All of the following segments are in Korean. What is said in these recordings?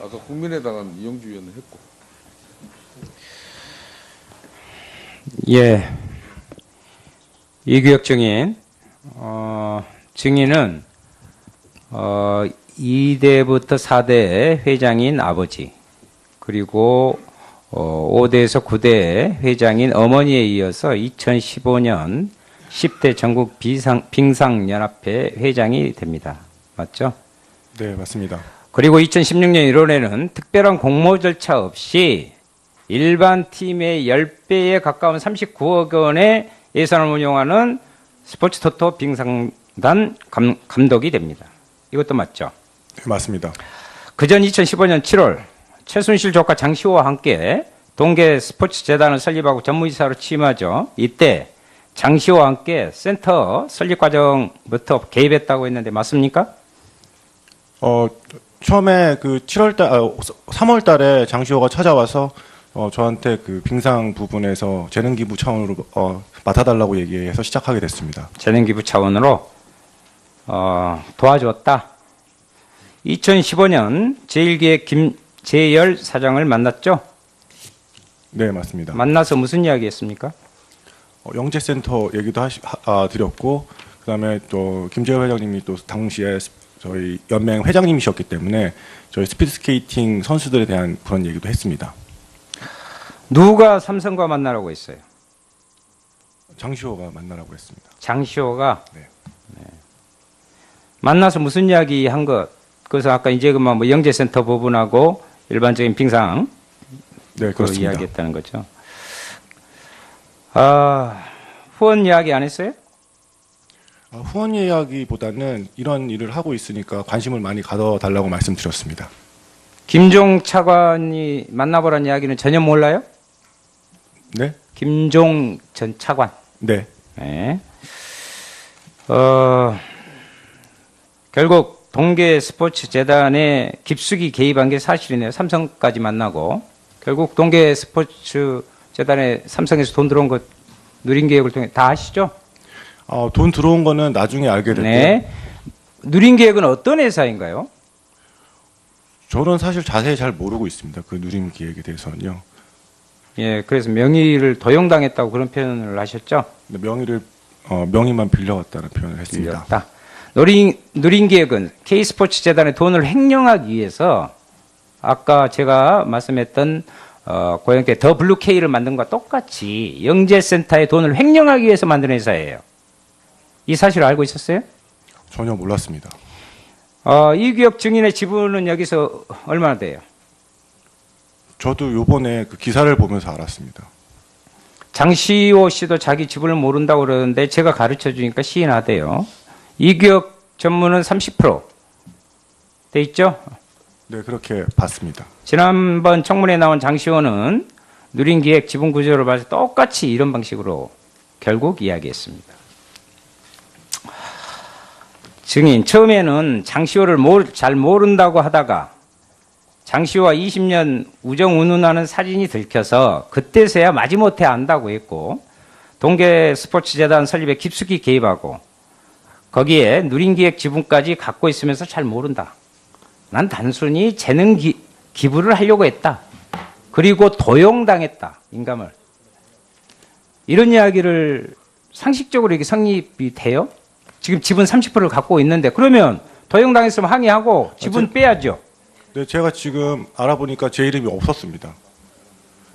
아까 국민의당은 이용주 의원은 했고. 예. 이규혁 증인, 어, 증인은, 어, 2대부터 4대 회장인 아버지, 그리고, 어, 5대에서 9대 회장인 어머니에 이어서 2015년 10대 전국 비상, 빙상연합회 회장이 됩니다. 맞죠? 네, 맞습니다. 그리고 2016년 1월에는 특별한 공모 절차 없이 일반 팀의 10배에 가까운 39억 원의 예산을 운용하는 스포츠 토토 빙상단 감, 감독이 됩니다. 이것도 맞죠? 네, 맞습니다. 그전 2015년 7월 최순실 조카 장시호와 함께 동계 스포츠 재단을 설립하고 전무이사로 취임하죠. 이때 장시호와 함께 센터 설립 과정부터 개입했다고 했는데 맞습니까? 어, 처음에 그 7월 달, 아, 3월 달에 장시호가 찾아와서 어, 저한테 그 빙상 부분에서 재능 기부 차원으로 어, 맡아달라고 얘기해서 시작하게 됐습니다. 재능 기부 차원으로 어, 도와주었다. 2015년 제1기획 김재열 사장을 만났죠. 네, 맞습니다. 만나서 무슨 이야기 했습니까? 어, 영재센터 얘기도 하시, 하, 아, 드렸고, 그 다음에 또 김재호 회장님이 또 당시에 스- 저희 연맹 회장님이셨기 때문에 저희 스피드 스케이팅 선수들에 대한 그런 얘기도 했습니다. 누가 삼성과 만나라고 했어요? 장시호가 만나라고 했습니다. 장시호가 네. 네. 만나서 무슨 이야기 한 것? 그래서 아까 이제 그만 뭐 영재센터 부분하고 일반적인 빙상 네, 그. 이야기했다는 거죠. 아 후원 이야기 안 했어요? 아, 후원 이야기보다는 이런 일을 하고 있으니까 관심을 많이 가져달라고 말씀드렸습니다. 김종 차관이 만나보라는 이야기는 전혀 몰라요? 네? 김종 전 차관. 네. 네. 어, 결국 동계 스포츠 재단에 깊숙이 개입한 게 사실이네요. 삼성까지 만나고 결국 동계 스포츠 재단에 삼성에서 돈 들어온 것 누린 계획을 통해 다 아시죠? 어, 돈 들어온 거는 나중에 알게 됐고요. 네. 누린 계획은 어떤 회사인가요? 저는 사실 자세히 잘 모르고 있습니다. 그 누림 기획에 대해서는요. 예, 그래서 명의를 도용당했다고 그런 표현을 하셨죠? 근데 명의를 어, 명의만 빌려왔다는 표현을 했습니다. 빌렸다. 누린, 누린 기획은 K스포츠 재단의 돈을 횡령하기 위해서 아까 제가 말씀했던 어, 고영태 더 블루 K를 만든 것과 똑같이 영재센터의 돈을 횡령하기 위해서 만든 회사예요. 이 사실 알고 있었어요? 전혀 몰랐습니다. 어, 이 기업 증인의 지분은 여기서 얼마나 돼요? 저도 요번에 그 기사를 보면서 알았습니다. 장시호 씨도 자기 지분을 모른다고 그러는데 제가 가르쳐 주니까 시인하대요. 이 기업 전문은 30%돼 있죠? 네, 그렇게 봤습니다. 지난번 청문회에 나온 장시호는 누린기획 지분 구조를 봐서 똑같이 이런 방식으로 결국 이야기했습니다. 증인 처음에는 장시호를 모르- 잘 모른다고 하다가 장시호와 20년 우정 운운하는 사진이 들켜서 그때서야 마지못해 안다고 했고 동계 스포츠 재단 설립에 깊숙이 개입하고 거기에 누린기획 지분까지 갖고 있으면서 잘 모른다. 난 단순히 재능 기, 기부를 하려고 했다. 그리고 도용당했다. 인감을. 이런 이야기를 상식적으로 이게 성립이 돼요? 지금 지분 30%를 갖고 있는데 그러면 도용당했으면 항의하고 지분 아, 저- 빼야죠. 네, 제가 지금 알아보니까 제 이름이 없었습니다.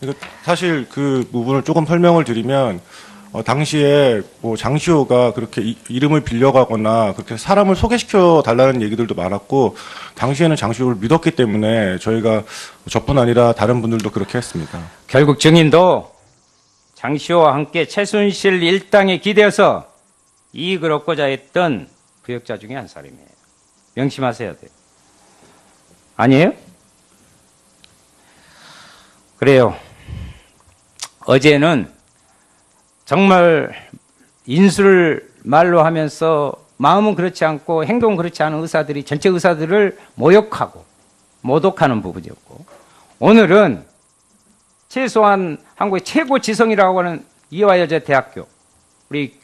그러니까 사실 그 부분을 조금 설명을 드리면 어, 당시에 뭐 장시호가 그렇게 이, 이름을 빌려가거나 그렇게 사람을 소개시켜 달라는 얘기들도 많았고 당시에는 장시호를 믿었기 때문에 저희가 저뿐 아니라 다른 분들도 그렇게 했습니다. 결국 증인도 장시호와 함께 최순실 일당에 기대어서 이익을 얻고자 했던 부역자 중에 한 사람이에요. 명심하셔야 돼요. 아니에요? 그래요. 어제는 정말 인수를 말로 하면서 마음은 그렇지 않고 행동은 그렇지 않은 의사들이 전체 의사들을 모욕하고 모독하는 부분이었고 오늘은 최소한 한국의 최고 지성이라고 하는 이화여자 대학교 우리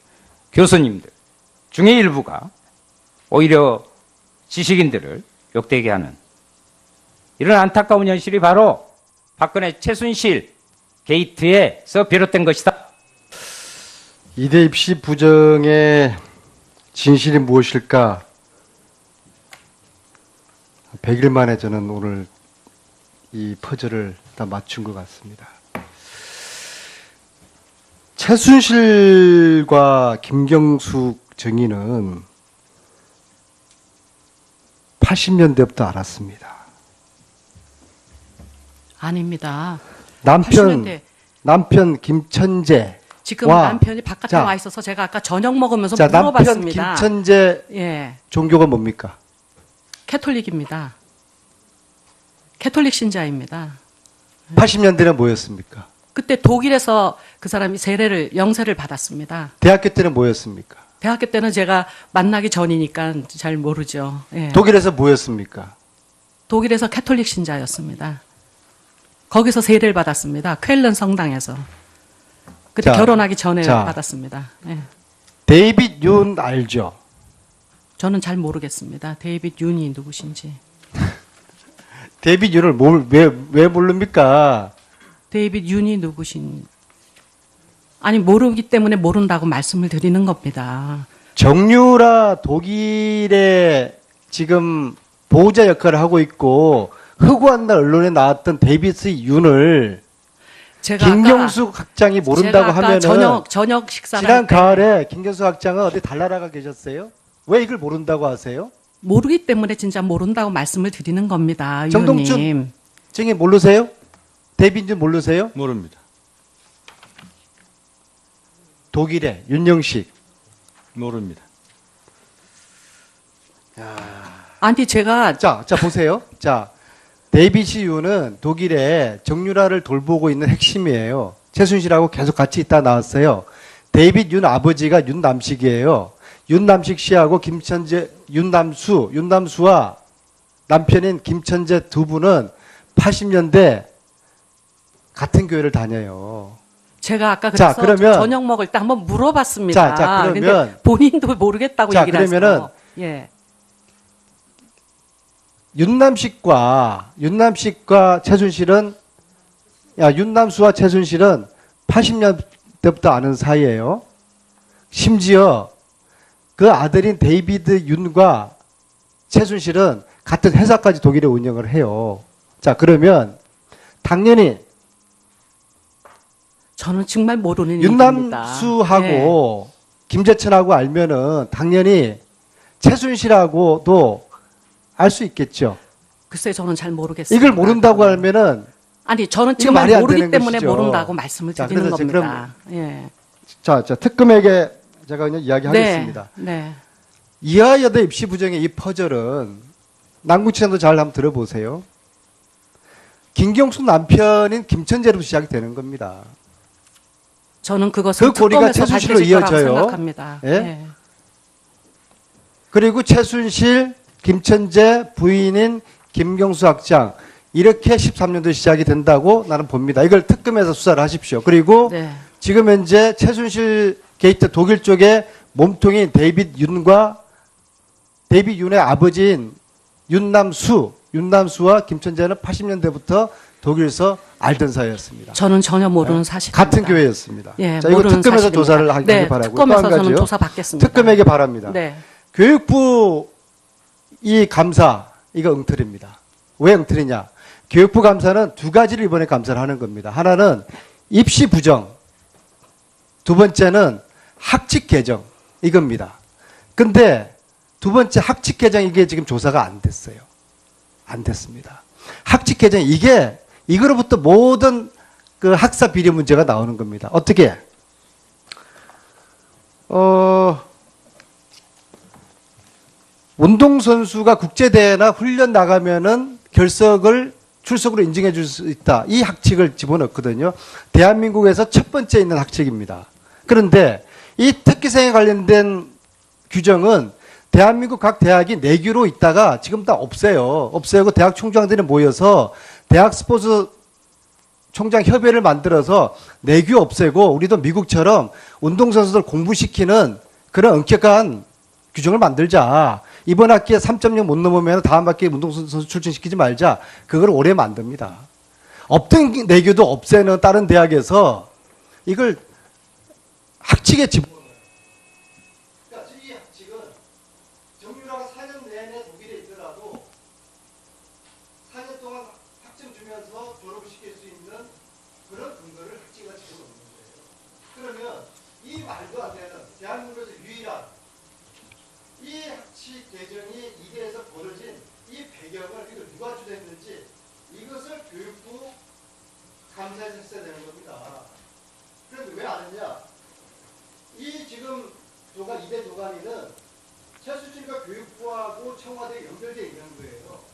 교수님들 중에 일부가 오히려 지식인들을 욕되게 하는 이런 안타까운 현실이 바로 박근혜 최순실 게이트에서 비롯된 것이다. 이대 입시 부정의 진실이 무엇일까? 100일 만에 저는 오늘 이 퍼즐을 다 맞춘 것 같습니다. 최순실과 김경숙 정의는 80년대부터 알았습니다. 아닙니다. 남편 80년대. 남편 김천재 지금 와. 남편이 바깥에 자. 와 있어서 제가 아까 저녁 먹으면서 자 남편 물어봤습니다. 김천재 예, 종교가 뭡니까? 캐톨릭입니다. 캐톨릭 신자입니다. 80년대는 뭐였습니까? 그때 독일에서 그 사람이 세례를 영세를 받았습니다. 대학교 때는 뭐였습니까? 대학교 때는 제가 만나기 전이니까 잘 모르죠. 예. 독일에서 뭐였습니까? 독일에서 캐톨릭 신자였습니다. 거기서 세례를 받았습니다. 쾰른 성당에서. 그때 자, 결혼하기 전에 자. 받았습니다. 예. 데이빗 윤 알죠? 저는 잘 모르겠습니다. 데이빗 윤이 누구신지. 데이빗 윤을 뭘, 왜, 왜 모릅니까? 데이빗 윤이 누구신 아니 모르기 때문에 모른다고 말씀을 드리는 겁니다. 정유라 독일의 지금 보호자 역할을 하고 있고 흑우한 날 언론에 나왔던 데이빗 윤을 제가 학장이 아까, 모른다고 제가 아까 하면은 저녁 저녁 식사를 지난 가을에 김경숙 학장은 어디 달나라가 계셨어요? 왜 이걸 모른다고 하세요? 모르기 때문에 진짜 모른다고 말씀을 드리는 겁니다. 정동춘. 증인 모르세요? 데이빗 윤 모르세요? 모릅니다. 독일의 윤영식 모릅니다. 아니 제가 자, 자 보세요. 자, 데이비시 유는 독일의 정유라를 돌보고 있는 핵심이에요. 최순실하고 계속 같이 있다 나왔어요. 데이빗 윤 아버지가 윤남식이에요. 윤남식 씨하고 김천재, 윤남수, 윤남수와 남편인 김천재 두 분은 80년대 같은 교회를 다녀요. 제가 아까 자, 그래서 그러면- 저녁 먹을 때 한번 물어봤습니다. 자, 자, 그러면- 본인도 모르겠다고 자, 얘기를 그러면은 하세요. 예. 윤남식과 윤남식과 최순실은 야 윤남수와 최순실은 80년대부터 아는 사이예요. 심지어 그 아들인 데이비드 윤과 최순실은 같은 회사까지 독일에 운영을 해요. 자 그러면 당연히 저는 정말 모르는. 윤남수하고 김재천하고 알면은 당연히 최순실하고도 알 수 있겠죠. 글쎄 저는 잘 모르겠습니다. 이걸 모른다고 하면은 아니 저는 정말 말이 안 모르기 때문에 것이죠. 모른다고 말씀을 자, 드리는 겁니다. 예. 자, 자 특검에게 제가 그냥 이야기하겠습니다. 네. 네. 이하여대 입시 부정의 이 퍼즐은 남궁치장도 잘 한번 들어보세요. 김경숙 남편인 김천재로 시작이 되는 겁니다. 저는 그것을 그 고리가 최순실로 이어져요. 생각합니다. 예? 예. 그리고 최순실, 김천재 부인인 김경수 학장 이렇게 13년도 시작이 된다고 나는 봅니다. 이걸 특검에서 수사를 하십시오. 그리고 네. 지금 현재 최순실 게이트 독일 쪽에 몸통인 데이빗 윤과 데이빗 윤의 아버지인 윤남수, 윤남수와 김천재는 80년대부터 독일에서 알던 사이였습니다. 저는 전혀 모르는. 네. 같은 교회였습니다. 예, 자, 이거 특검에서. 조사를 하기 네, 바라고요. 특검에서 저는. 조사 받겠습니다. 특검에게 바랍니다. 네. 교육부 이 감사 이거 응틀입니다. 왜 응틀이냐? 교육부 감사는 두 가지를 이번에 감사를 하는 겁니다. 하나는 입시 부정, 두 번째는 학칙 개정 이겁니다. 근데 두 번째 학칙 개정 이게 지금 조사가 안 됐어요. 안 됐습니다. 학칙 개정 이게 이거로부터 모든 그 학사 비리 문제가 나오는 겁니다. 어떻게? 어 운동선수가 국제대회나 훈련 나가면은 결석을 출석으로 인증해 줄 수 있다. 이 학칙을 집어넣거든요. 대한민국에서 첫 번째 있는 학칙입니다. 그런데 이 특기생에 관련된 규정은 대한민국 각 대학이 내규로 있다가 지금 다 없애요. 없애고 대학 총장들이 모여서 대학 스포츠 총장 협의회를 만들어서 내규 없애고 우리도 미국처럼 운동선수들 공부시키는 그런 엄격한 규정을 만들자. 이번 학기에 3.0 못 넘으면 다음 학기에 운동선수 출전시키지 말자. 그걸 오래 만듭니다. 없던 내교도 없애는 다른 대학에서 이걸 학칙에 집. 그러니까 이 학칙은 정유라가 4년 내내 독일에 있더라도 4년 동안 학점 주면서 졸업을 시킬 수 있는 그런 근거를 학칙과 지금 없는 거예요. 그러면 이 말도 안 되는 대한민국에서 유일한 이 학칙 개정이 이대에서 벌어진 이 배경을 이걸 누가 주도했는지 이것을 교육부 감사에서 했어야 되는 겁니다. 그런데 왜 안 했냐? 이 지금 도관, 이대 도관이는 최수진과 교육부하고 청와대에 연결되어 있는 거예요.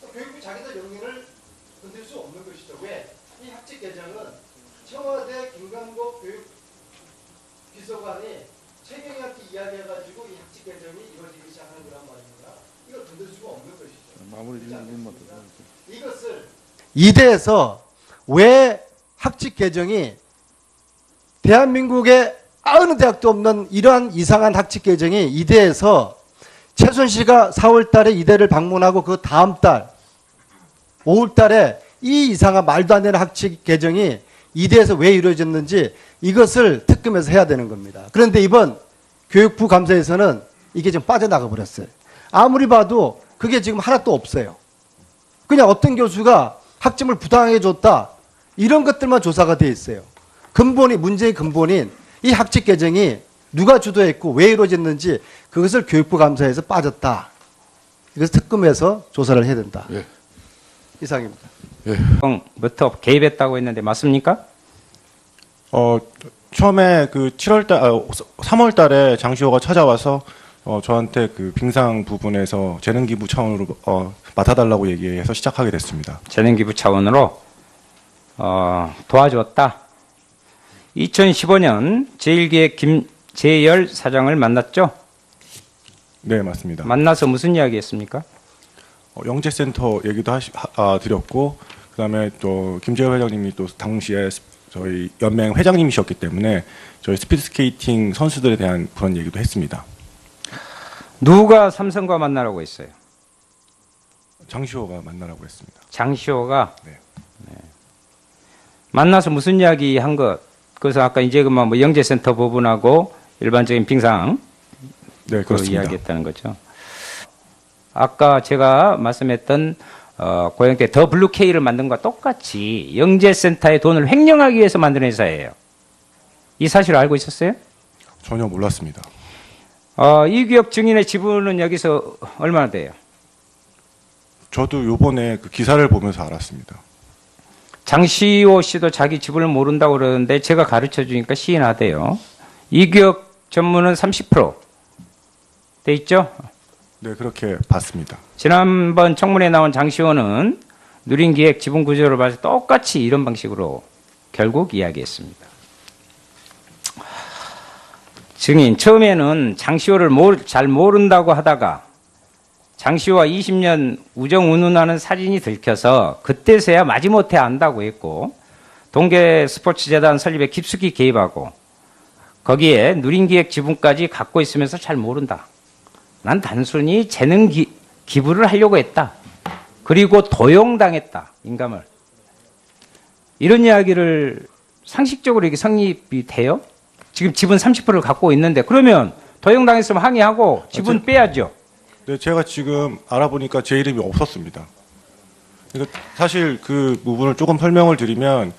그러니까 교육부 자기들 영역을 건들 수 없는 것이죠. 왜? 이 학칙 개정은 청와대 김광국 교육 비서관이 최경희한테 이야기해가지고 이 학칙 개정이 이루어지기 시작하는 거란 말입니다. 이걸 건들 수가 없는 것이죠. 마무리 질문만 더. 이것을 이대에서 왜 학칙 개정이 대한민국의 어느 대학도 없는 이러한 이상한 학칙 개정이 이대에서 최순실가 4월 달에 이대를 방문하고 그 다음 달 5월 달에 이 이상한 말도 안 되는 학칙 개정이 이대에서 왜 이루어졌는지 이것을 특검에서 해야 되는 겁니다. 그런데 이번 교육부 감사에서는 이게 좀 빠져나가 버렸어요. 아무리 봐도 그게 지금 하나도 없어요. 그냥 어떤 교수가 학점을 부당하게 줬다. 이런 것들만 조사가 돼 있어요. 근본이, 문제의 근본인 이 학칙 개정이 누가 주도했고 왜 이루어졌는지 그것을 교육부 감사에서 빠졌다. 이것을 특검에서 조사를 해야 된다. 예. 이상입니다. 부터 개입했다고 했는데 맞습니까? 어, 처음에 그 7월 달, 아, 3월 달에 장시호가 찾아와서 어, 저한테 그 빙상 부분에서 재능 기부 차원으로 어, 맡아달라고 얘기해서 시작하게 됐습니다. 재능 기부 차원으로 어, 도와주었다. 2015년 제1기획 김재열 사장을 만났죠. 네, 맞습니다. 만나서 무슨 이야기 했습니까? 어, 영재센터 얘기도 하시, 하, 아, 드렸고, 그 다음에 또 김재호 회장님이 또 당시에 스- 저희 연맹 회장님이셨기 때문에 저희 스피드 스케이팅 선수들에 대한 그런 얘기도 했습니다. 누가 삼성과 만나라고 했어요? 장시호가 만나라고 했습니다. 장시호가 네. 네. 만나서 무슨 이야기 한 것? 그래서 아까 이제 그만 뭐 영재센터 부분하고 일반적인 빙상 네, 그 그렇습니다. 이야기했다는 거죠. 아까 제가 말씀했던 어, 고영태 더 블루 K를 만든 것과 똑같이 영재센터의 돈을 횡령하기 위해서 만든 회사예요. 이 사실을 알고 있었어요? 전혀 몰랐습니다. 어, 이 기업 증인의 지분은 여기서 얼마나 돼요? 저도 요번에 그 기사를 보면서 알았습니다. 장시호 씨도 자기 지분을 모른다고 그러는데 제가 가르쳐 주니까 시인하대요. 이 기업 전문은 30%돼 있죠? 네, 그렇게 봤습니다. 지난번 청문회에 나온 장시호는 누린기획 지분 구조를 봐서 똑같이 이런 방식으로 결국 이야기했습니다. 증인 처음에는 장시호를 모르- 잘 모른다고 하다가 장시호와 20년 우정 운운하는 사진이 들켜서 그때서야 마지못해 안다고 했고 동계 스포츠 재단 설립에 깊숙이 개입하고 거기에 누린기획 지분까지 갖고 있으면서 잘 모른다. 난 단순히 재능 기, 기부를 하려고 했다. 그리고 도용당했다. 인감을. 이런 이야기를 상식적으로 이게 성립이 돼요? 지금 지분 30%를 갖고 있는데 그러면 도용당했으면 항의하고 지분 빼야죠. 네, 제가 지금 알아보니까 제 이름이 없었습니다. 그러니까 사실 그 부분을 조금 설명을 드리면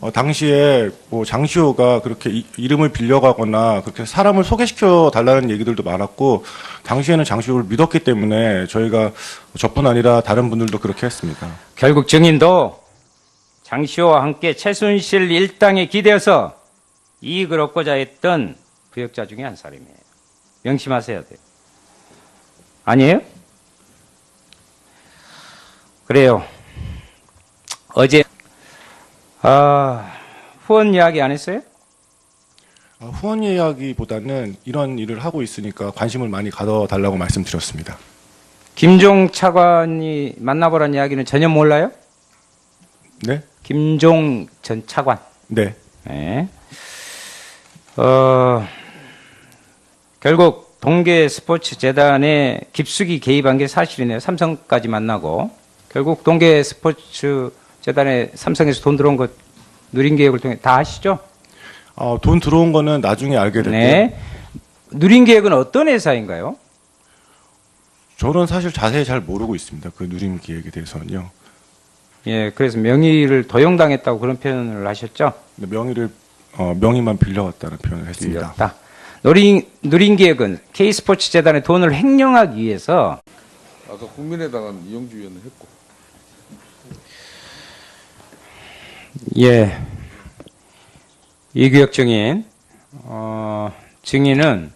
어, 당시에 뭐 장시호가 그렇게 이, 이름을 빌려가거나 그렇게 사람을 소개시켜 달라는 얘기들도 많았고 당시에는 장시호를 믿었기 때문에 저희가 저뿐 아니라 다른 분들도 그렇게 했습니다. 결국 증인도 장시호와 함께 최순실 일당에 기대어서 이익을 얻고자 했던 부역자 중에 한 사람이에요. 명심하셔야 돼요. 아니에요? 그래요. 어제 아, 후원 이야기 안 했어요? 어, 후원 이야기보다는 이런 일을 하고 있으니까 관심을 많이 가져달라고 말씀드렸습니다. 김종 차관이 만나보라는 이야기는 전혀 몰라요? 네? 김종 전 차관. 네. 네. 어, 결국 동계 스포츠 재단에 깊숙이 개입한 게 사실이네요. 삼성까지 만나고 결국 동계 스포츠 재단에 삼성에서 돈 들어온 것 누린 계획을 통해 다 아시죠? 어, 돈 들어온 거는 나중에 알게 됐고요. 네. 누린 계획은 어떤 회사인가요? 저는 사실 자세히 잘 모르고 있습니다. 그 누림 기획에 대해서는요. 예, 그래서 명의를 도용당했다고 그런 표현을 하셨죠? 근데 명의를 어, 명의만 빌려갔다는 표현을 했습니다. 빌렸다. 누린, 누린 계획은 K스포츠 재단의 돈을 횡령하기 위해서 아까 국민의당은 이용주 의원은 했고. 예. 이규혁 증인, 어, 증인은,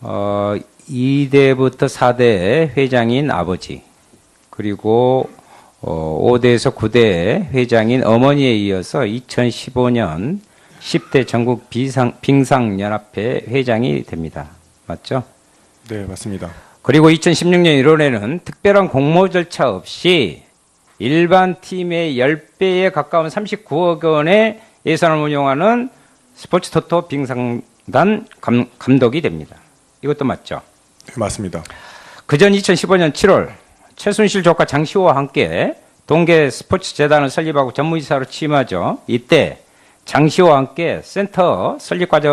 어, 2대부터 4대 회장인 아버지, 그리고, 어, 5대에서 9대 회장인 어머니에 이어서 2015년 10대 전국 비상, 빙상연합회 회장이 됩니다. 맞죠? 네, 맞습니다. 그리고 2016년 1월에는 특별한 공모 절차 없이 일반 팀의 10배에 가까운 39억 원의 예산을 운용하는 스포츠 토토 빙상단 감, 감독이 됩니다. 이것도 맞죠? 네, 맞습니다. 그전 2015년 7월 최순실 조카 장시호와 함께 동계 스포츠 재단을 설립하고 전무이사로 취임하죠. 이때 장시호와 함께 센터 설립 과정